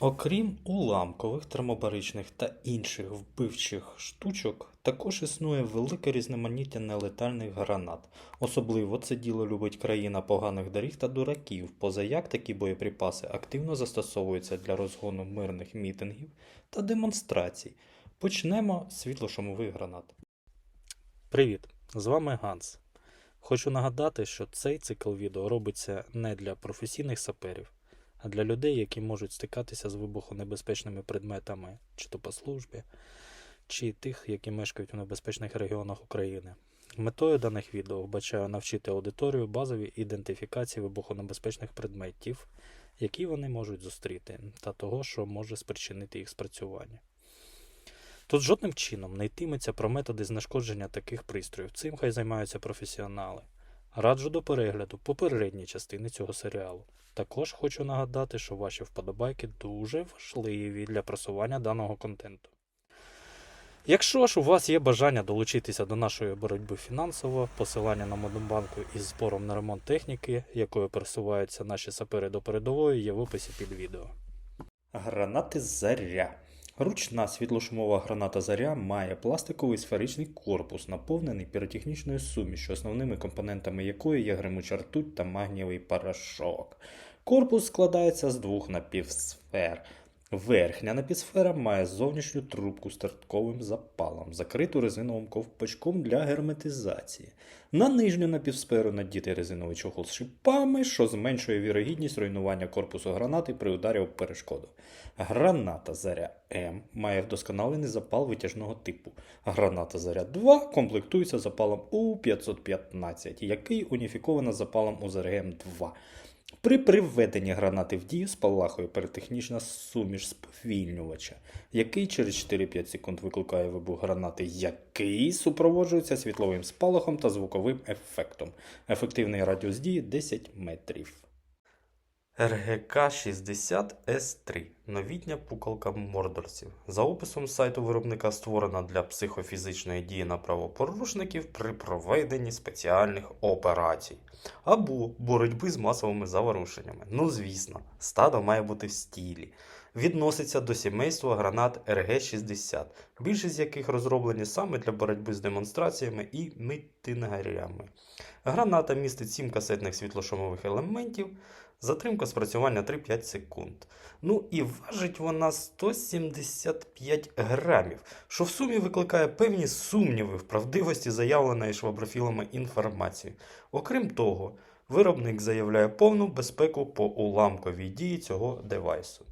Окрім уламкових, термобаричних та інших вбивчих штучок, також існує велике різноманіття нелетальних гранат. Особливо це діло любить країна поганих доріг та дураків, позаяк такі боєприпаси активно застосовуються для розгону мирних мітингів та демонстрацій. Почнемо з світлошумових гранат. Привіт! З вами Ганс. Хочу нагадати, що цей цикл відео робиться не для професійних саперів, а для людей, які можуть стикатися з вибухонебезпечними предметами, чи то по службі, чи тих, які мешкають у небезпечних регіонах України. Метою даних відео вбачаю навчити аудиторію базовій ідентифікації вибухонебезпечних предметів, які вони можуть зустріти, та того, що може спричинити їх спрацювання. Тут жодним чином не йтиметься про методи знешкодження таких пристроїв. Цим хай займаються професіонали. Раджу до перегляду попередньої частини цього серіалу. Також хочу нагадати, що ваші вподобайки дуже важливі для просування даного контенту. Якщо ж у вас є бажання долучитися до нашої боротьби фінансово, посилання на Модембанку із збором на ремонт техніки, якою пересуваються наші сапери до передової, є в описі під відео. Гранати Заря. Ручна світлошумова граната Заря має пластиковий сферичний корпус, наповнений піротехнічною сумішю, основними компонентами якої є гримуча ртуть та магнієвий порошок. Корпус складається з двох напівсфер. Верхня напівсфера має зовнішню трубку з тертковим запалом, закриту резиновим ковпачком для герметизації. На нижню напівсферу надітий резиновий чохол з шипами, що зменшує вірогідність руйнування корпусу гранати при ударі об перешкоду. Граната Заря М має вдосконалений запал витяжного типу. Граната Заря 2 комплектується запалом У-515, який уніфіковано запалом у ЗРГМ 2. При приведенні гранати в дію спалахує перетехнічна суміш сповільнювача, який через 4-5 секунд викликає вибух гранати, який супроводжується світловим спалахом та звуковим ефектом. Ефективний радіус дії 10 метрів. РГК-60С3 новітня пукалка мордорців. За описом сайту виробника створена для психофізичної дії на правопорушників при проведенні спеціальних операцій або боротьби з масовими заворушеннями. Ну, звісно, стадо має бути в стілі. Відноситься до сімейства гранат РГ-60, більшість з яких розроблені саме для боротьби з демонстраціями і мітингарями. Граната містить 7 касетних світлошумових елементів, затримка спрацювання 3-5 секунд. Ну і важить вона 175 грамів, що в сумі викликає певні сумніви в правдивості заявленої шваброфілами інформації. Окрім того, виробник заявляє повну безпеку по уламковій дії цього девайсу.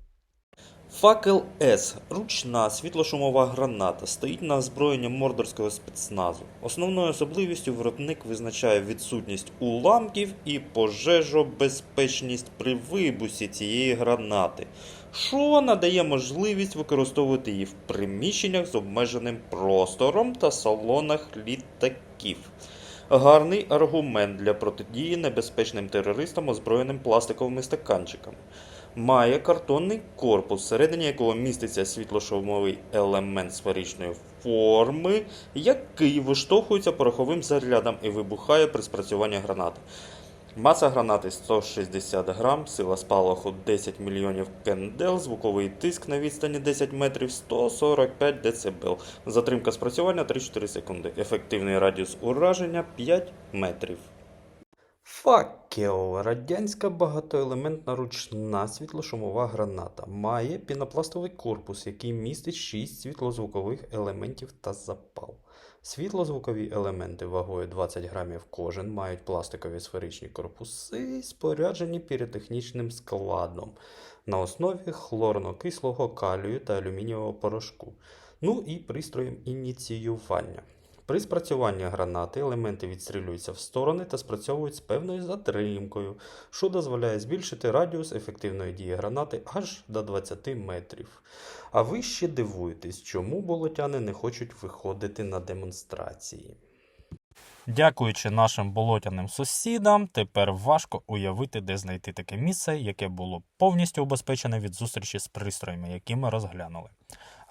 Факел С ручна світлошумова граната стоїть на озброєнні мордорського спецназу. Основною особливістю виробник визначає відсутність уламків і пожежобезпечність при вибусі цієї гранати, що надає можливість використовувати її в приміщеннях з обмеженим простором та салонах літаків. Гарний аргумент для протидії небезпечним терористам, озброєним пластиковими стаканчиками. Має картонний корпус, всередині якого міститься світлошумовий елемент сферичної форми, який виштовхується пороховим зарядом і вибухає при спрацюванні гранати. Маса гранати 160 грам, сила спалаху 10 мільйонів кендел, звуковий тиск на відстані 10 метрів 145 дБ. Затримка спрацювання 3-4 секунди. Ефективний радіус ураження 5 метрів. Факел радянська багатоелементна ручна світлошумова граната. Має пінопластовий корпус, який містить 6 світлозвукових елементів та запал. Світлозвукові елементи вагою 20 грамів кожен мають пластикові сферичні корпуси, споряджені піротехнічним складом на основі хлорно-кислого калію та алюмінієвого порошку. Ну і пристроєм ініціювання. При спрацюванні гранати елементи відстрілюються в сторони та спрацьовують з певною затримкою, що дозволяє збільшити радіус ефективної дії гранати аж до 20 метрів. А ви ще дивуєтесь, чому болотяни не хочуть виходити на демонстрації. Дякуючи нашим болотяним сусідам, тепер важко уявити, де знайти таке місце, яке було повністю убезпечене від зустрічі з пристроями, які ми розглянули.